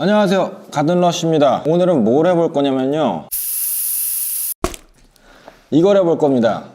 안녕하세요. 가든러쉬입니다. 오늘은 뭘 해볼 거냐면요. 이걸 해볼 겁니다.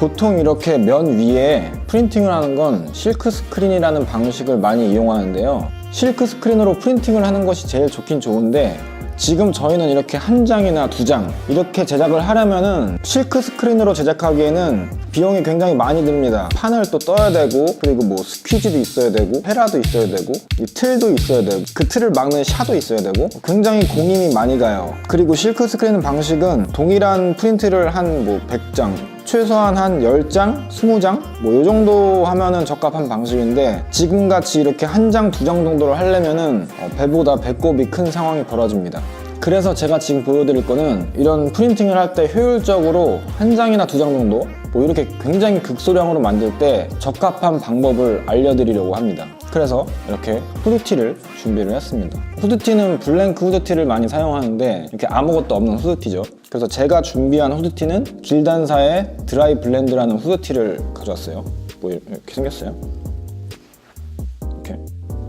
보통 이렇게 면 위에 프린팅을 하는 건 실크 스크린이라는 방식을 많이 이용하는데요. 실크 스크린으로 프린팅을 하는 것이 제일 좋긴 좋은데 지금 저희는 이렇게 한 장이나 두 장 이렇게 제작을 하려면은 실크 스크린으로 제작하기에는 비용이 굉장히 많이 듭니다. 판을 또 떠야 되고 그리고 뭐 스퀴즈도 있어야 되고 헤라도 있어야 되고 이 틀도 있어야 되고 그 틀을 막는 샤도 있어야 되고 굉장히 공임이 많이 가요. 그리고 실크 스크린 방식은 동일한 프린트를 한 뭐 100장 최소한 한 10장, 20장? 뭐 요 정도 하면은 적합한 방식인데 지금같이 이렇게 한 장, 두 장 정도를 하려면은 어, 배보다 배꼽이 큰 상황이 벌어집니다. 그래서 제가 지금 보여드릴 거는 이런 프린팅을 할 때 효율적으로 한 장이나 두 장 정도 뭐 이렇게 굉장히 극소량으로 만들 때 적합한 방법을 알려드리려고 합니다. 그래서 이렇게 후드티를 준비를 했습니다. 후드티는 블랭크 후드티를 많이 사용하는데 이렇게 아무것도 없는 후드티죠. 그래서 제가 준비한 후드티는 길단사의 드라이 블렌드라는 후드티를 가져왔어요. 뭐 이렇게 생겼어요.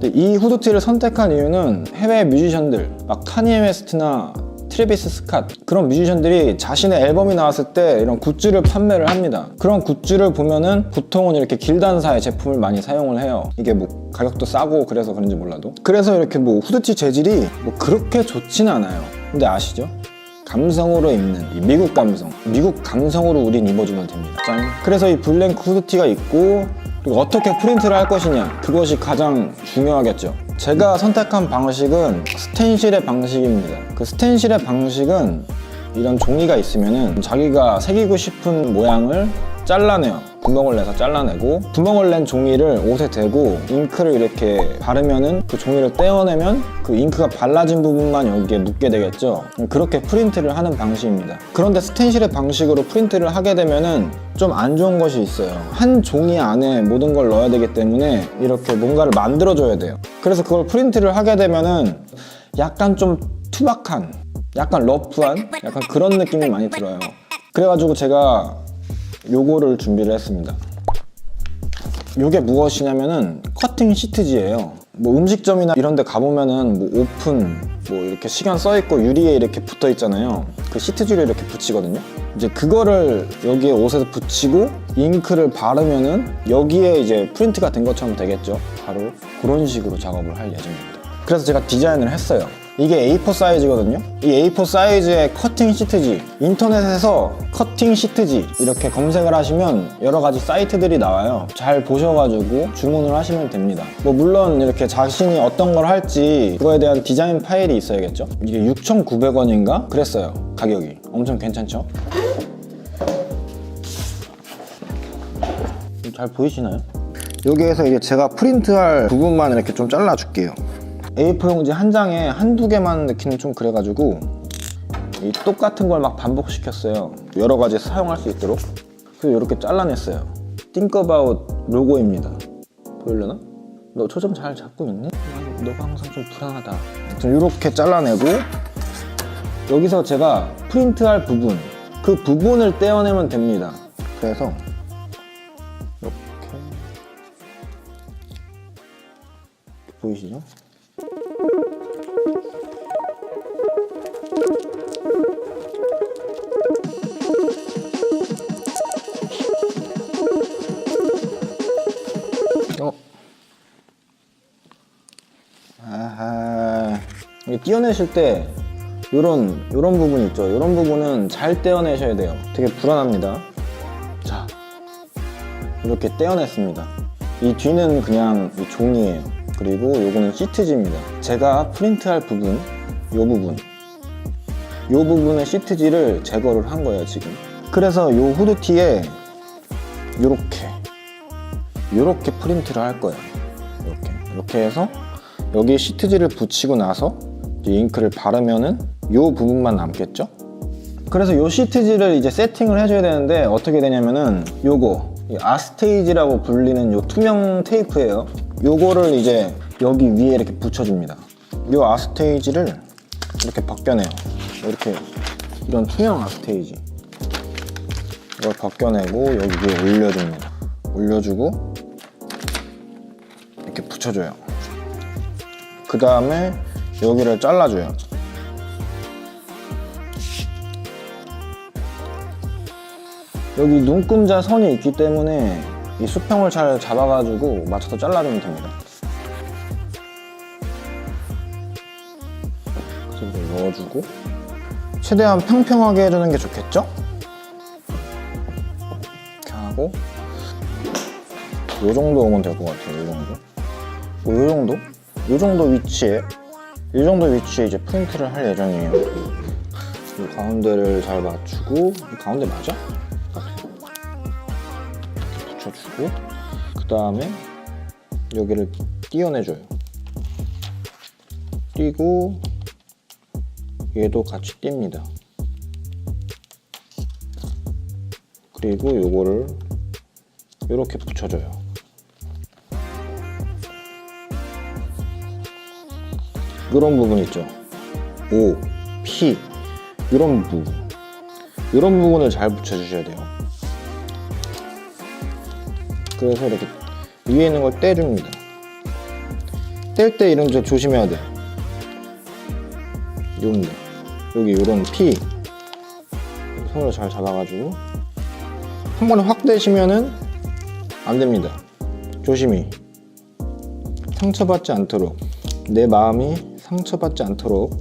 이 후드티를 선택한 이유는 해외 뮤지션들, 막 카니에 웨스트나 트래비스 스캇 그런 뮤지션들이 자신의 앨범이 나왔을 때 이런 굿즈를 판매를 합니다. 그런 굿즈를 보면은 보통은 이렇게 길단사의 제품을 많이 사용을 해요. 이게 뭐 가격도 싸고 그래서 그런지 몰라도. 그래서 이렇게 뭐 후드티 재질이 뭐 그렇게 좋진 않아요. 근데 아시죠? 감성으로 입는 이 미국 감성 미국 감성으로 우린 입어주면 됩니다 짠 그래서 이 블랭크 후드티가 있고 그리고 어떻게 프린트를 할 것이냐 그것이 가장 중요하겠죠. 제가 선택한 방식은 스텐실의 방식입니다. 그 스텐실의 방식은 이런 종이가 있으면은 자기가 새기고 싶은 모양을 잘라내요 구멍을 내서 잘라내고 구멍을 낸 종이를 옷에 대고 잉크를 이렇게 바르면은 그 종이를 떼어내면 그 잉크가 발라진 부분만 여기에 묻게 되겠죠? 그렇게 프린트를 하는 방식입니다. 그런데 스텐실의 방식으로 프린트를 하게 되면은 좀 안 좋은 것이 있어요. 한 종이 안에 모든 걸 넣어야 되기 때문에 이렇게 뭔가를 만들어 줘야 돼요. 그래서 그걸 프린트를 하게 되면은 약간 좀 투박한 약간 러프한 약간 그런 느낌이 많이 들어요. 그래가지고 제가 요거를 준비를 했습니다. 요게 무엇이냐면은 커팅 시트지예요. 뭐 음식점이나 이런 데 가보면은 뭐 오픈 뭐 이렇게 시간 써있고 유리에 이렇게 붙어 있잖아요. 그 시트지를 이렇게 붙이거든요. 이제 그거를 여기에 옷에 붙이고 잉크를 바르면은 여기에 이제 프린트가 된 것처럼 되겠죠. 바로 그런 식으로 작업을 할 예정입니다. 그래서 제가 디자인을 했어요 이게 A4 사이즈거든요. 이 A4 사이즈의 커팅 시트지 인터넷에서 커팅 시트지 이렇게 검색을 하시면 여러 가지 사이트들이 나와요. 잘 보셔가지고 주문을 하시면 됩니다. 뭐 물론 이렇게 자신이 어떤 걸 할지 그거에 대한 디자인 파일이 있어야겠죠? 이게 6,900원인가? 그랬어요 가격이. 엄청 괜찮죠? 잘 보이시나요? 여기에서 이제 제가 프린트할 부분만 이렇게 좀 잘라줄게요 A4 용지 한 장에 한두 개만 넣기는 좀 그래가지고 이 똑같은 걸 막 반복시켰어요. 여러 가지 사용할 수 있도록. 그래서 이렇게 잘라냈어요. About 로고입니다. 보이려나? 너 초점 잘 잡고 있니? 너가 항상 좀 불안하다. 이렇게 잘라내고 여기서 제가 프린트할 부분 그 부분을 떼어내면 됩니다. 그래서 이렇게. 보이시죠? 떼어내실 때 요런 요런 부분 있죠. 요런 부분은 잘 떼어내셔야 돼요. 되게 불안합니다. 자. 이렇게 떼어냈습니다. 이 뒤는 그냥 이 종이에요. 그리고 요거는 시트지입니다. 제가 프린트할 부분, 요 부분. 요 부분의 시트지를 제거를 한 거예요, 지금. 그래서 요 후드티에 요렇게 이렇게 프린트를 할 거예요. 이렇게 이렇게 해서 여기 시트지를 붙이고 나서 잉크를 바르면은 이 부분만 남겠죠. 그래서 이 시트지를 이제 세팅을 해줘야 되는데 어떻게 되냐면은 요거 이 아스테이지라고 불리는 요 투명 테이프예요. 요거를 이제 여기 위에 이렇게 붙여줍니다. 요 아스테이지를 이렇게 벗겨내요. 이렇게 이런 투명 아스테이지. 이걸 벗겨내고 여기 위에 올려줍니다. 올려주고 이렇게 붙여줘요. 그 다음에 여기를 잘라줘요. 여기 눈금자 선이 있기 때문에 이 수평을 잘 잡아가지고 맞춰서 잘라주면 됩니다. 그래서 넣어주고 최대한 평평하게 해주는 게 좋겠죠? 이렇게 하고 요 정도 오면 될 것 같아요. 요 정도. 뭐요 정도? 요 정도 위치에 요 정도 위치에 이제 프린트를 할 예정이에요. 이 가운데를 잘 맞추고 이 가운데 맞아? 붙여주고 그 다음에 여기를 띄어내줘요. 띄고 얘도 같이 띱니다. 그리고 요거를 이렇게 붙여줘요. 이런 부분 있죠. O, P 이런 부분 이런 부분을 잘 붙여주셔야 돼요. 그래서 이렇게 위에 있는 걸 떼줍니다. 뗄 때 이런 점 조심해야 돼요. 요런데 여기 요런 P 손으로 잘 잡아가지고 한 번에 확 떼시면은 안 됩니다. 조심히 상처받지 않도록 내 마음이 상처받지 않도록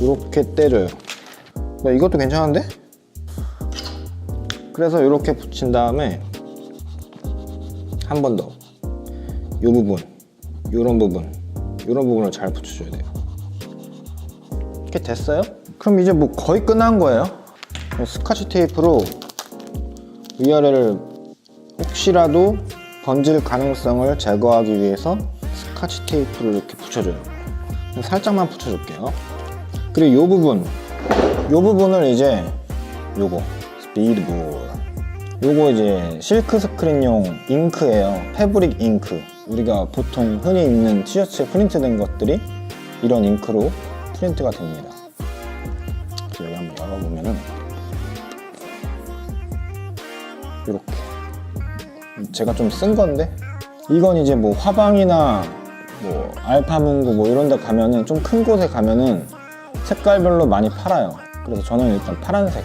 이렇게 때려요. 야, 이것도 괜찮은데? 그래서 이렇게 붙인 다음에 한 번 더. 이 부분, 이런 부분, 이런 부분을 잘 붙여줘야 돼요. 이렇게 됐어요? 그럼 이제 뭐 거의 끝난 거예요. 스카치 테이프로 위아래를 혹시라도 번질 가능성을 제거하기 위해서 스카치 테이프를 이렇게 붙여줘요. 살짝만 붙여줄게요. 그리고 이 부분, 이 부분을 이제 요거 스피드볼. 요거 이제 실크 스크린용 잉크예요. 패브릭 잉크. 우리가 보통 흔히 입는 티셔츠에 프린트된 것들이 이런 잉크로 프린트가 됩니다. 여기 한번 열어보면은 이렇게 제가 좀 쓴 건데 이건 이제 뭐 화방이나 뭐 알파문구 뭐 이런 데 가면은 좀 큰 곳에 가면은 색깔별로 많이 팔아요. 그래서 저는 일단 파란색.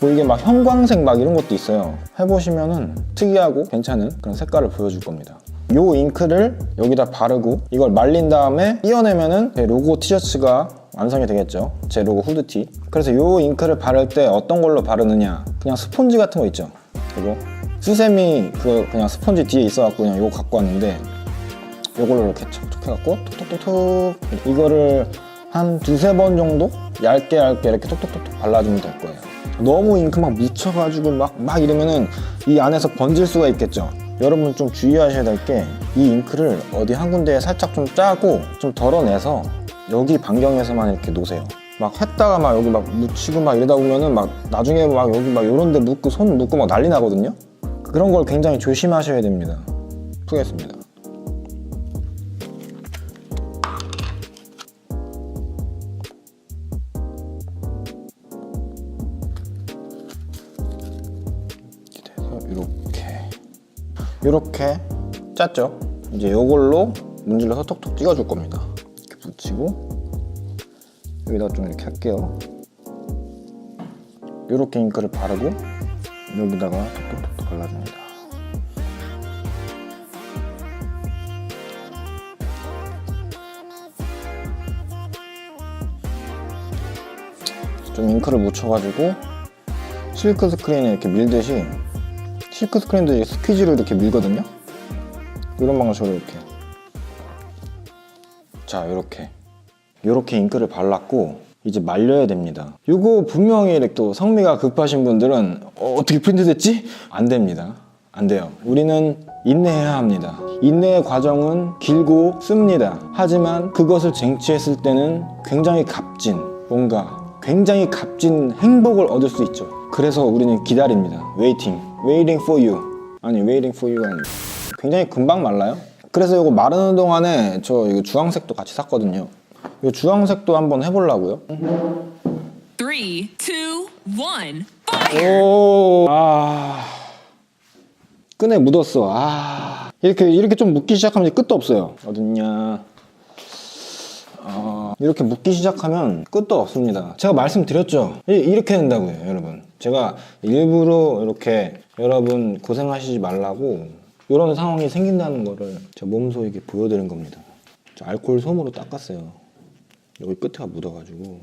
뭐 이게 막 형광색 막 이런 것도 있어요. 해보시면은 특이하고 괜찮은 그런 색깔을 보여줄 겁니다. 요 잉크를 여기다 바르고 이걸 말린 다음에 띄어내면은 제 로고 티셔츠가 완성이 되겠죠. 제 로고 후드티. 그래서 요 잉크를 바를 때 어떤 걸로 바르느냐. 그냥 스폰지 같은 거 있죠. 그리고 수세미 그 그냥 스펀지 뒤에 있어갖고 그냥 이거 갖고 왔는데 이걸로 이렇게 촉촉해갖고 톡톡톡톡 이거를 한 두세 번 정도 얇게 얇게 이렇게 톡톡톡톡 발라주면 될 거예요. 너무 잉크 막 묻혀가지고 막, 막 이러면은 이 안에서 번질 수가 있겠죠. 여러분 좀 주의하셔야 될 게 이 잉크를 어디 한 군데에 살짝 좀 짜고 좀 덜어내서 여기 반경에서만 이렇게 놓으세요. 막 했다가 막 여기 막 묻히고 막 이러다 보면은 막 나중에 막 여기 막 요런 데 묻고 손 묻고 막 난리 나거든요. 그런 걸 굉장히 조심하셔야 됩니다. 푸겠습니다 이렇게 짰죠? 이제 요걸로 문질러서 톡톡 찍어줄 겁니다. 이렇게 붙이고 여기다 좀 이렇게 할게요. 이렇게 잉크를 바르고 여기다가 톡톡톡톡 발라줍니다. 좀 잉크를 묻혀가지고 실크 스크린에 이렇게 밀듯이 실크 스크린도 스퀴즈로 이렇게 밀거든요? 이런 방식으로 이렇게. 자 이렇게. 이렇게 잉크를 발랐고 이제 말려야 됩니다. 이거 분명히 이렇게 또 성미가 급하신 분들은 어, 떻게 프린트 됐지? 안 됩니다. 안 돼요. 우리는 인내해야 합니다. 인내의 과정은 길고 씁니다. 하지만 그것을 쟁취했을 때는 굉장히 값진 뭔가 굉장히 값진 행복을 얻을 수 있죠. 그래서 우리는 기다립니다. Waiting waiting for you 아니 waiting for you가 굉장히 금방 말라요 그래서 이거 마르는 동안에 저 이거 주황색도 같이 샀거든요 이 주황색도 한번 해보려고요 Three, two, one, fire! 오, 아, 끈에 묻었어. 아, 이렇게 이렇게 좀 묻기 시작하면 이제 끝도 없어요. 어딨냐? 어, 이렇게 묻기 시작하면 끝도 없습니다. 제가 말씀드렸죠. 이- 이렇게 된다고요, 여러분. 제가 일부러 이렇게 여러분 고생하시지 말라고 이런 상황이 생긴다는 거를 제 몸소에게 보여드린 겁니다. 저 알코올 솜으로 닦았어요. 여기 끝에가 묻어가지고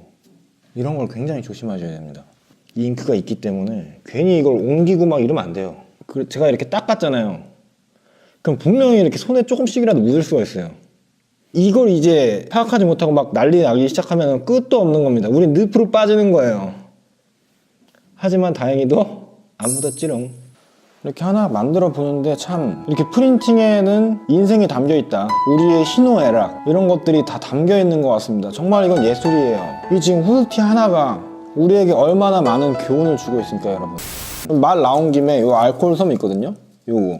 이런 걸 굉장히 조심하셔야 됩니다. 이 잉크가 있기 때문에 괜히 이걸 옮기고 막 이러면 안 돼요. 그 제가 이렇게 닦았잖아요. 그럼 분명히 이렇게 손에 조금씩이라도 묻을 수가 있어요. 이걸 이제 파악하지 못하고 막 난리 나기 시작하면 끝도 없는 겁니다. 우린 늪으로 빠지는 거예요. 하지만 다행히도 안 묻었지롱. 이렇게 하나 만들어 보는데 참 이렇게 프린팅에는 인생이 담겨 있다. 우리의 희노애락 이런 것들이 다 담겨 있는 것 같습니다. 정말 이건 예술이에요. 이 지금 후드티 하나가 우리에게 얼마나 많은 교훈을 주고 있습니까, 여러분? 말 나온 김에 요 알코올 섬 있거든요. 요거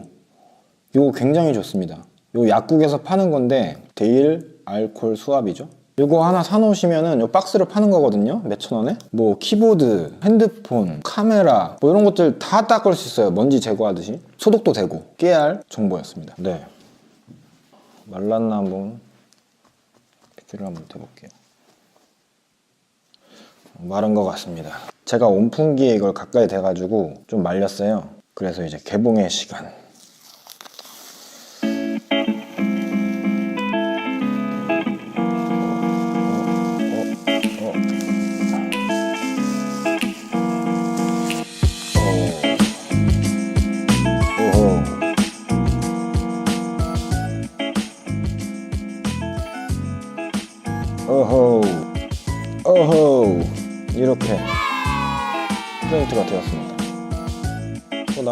요거 굉장히 좋습니다. 요 약국에서 파는 건데 데일 알콜 수압이죠. 요거 하나 사놓으시면은 요 박스를 파는 거거든요. 몇천 원에? 뭐 키보드, 핸드폰, 카메라 뭐 이런 것들 다 닦을 수 있어요. 먼지 제거하듯이 소독도 되고 깨알 정보였습니다. 네. 말랐나 한번 빗질을 한번 해볼게요. 마른 것 같습니다. 제가 온풍기에 이걸 가까이 대가지고 좀 말렸어요. 그래서 이제 개봉의 시간.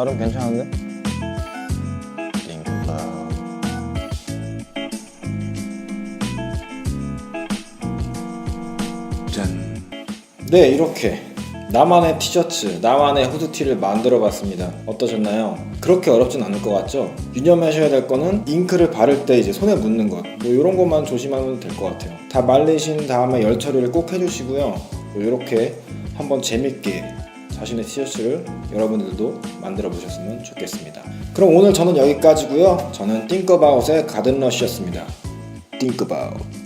나름 괜찮은데? 짠. 네, 이렇게 나만의 티셔츠, 나만의 후드티를 만들어 봤습니다. 어떠셨나요? 그렇게 어렵진 않을 것 같죠? 유념하셔야 될 거는 잉크를 바를 때 이제 손에 묻는 것. 뭐 이런 것만 조심하면 될 것 같아요. 다 말리신 다음에 열 처리를 꼭 해주시고요. 뭐 이렇게 한번 재밌게 자신의 티셔츠를 여러분들도 만들어 보셨으면 좋겠습니다. 그럼 오늘 저는 여기까지고요. 저는 띵커바웃의 가든러시였습니다. 띵커바웃.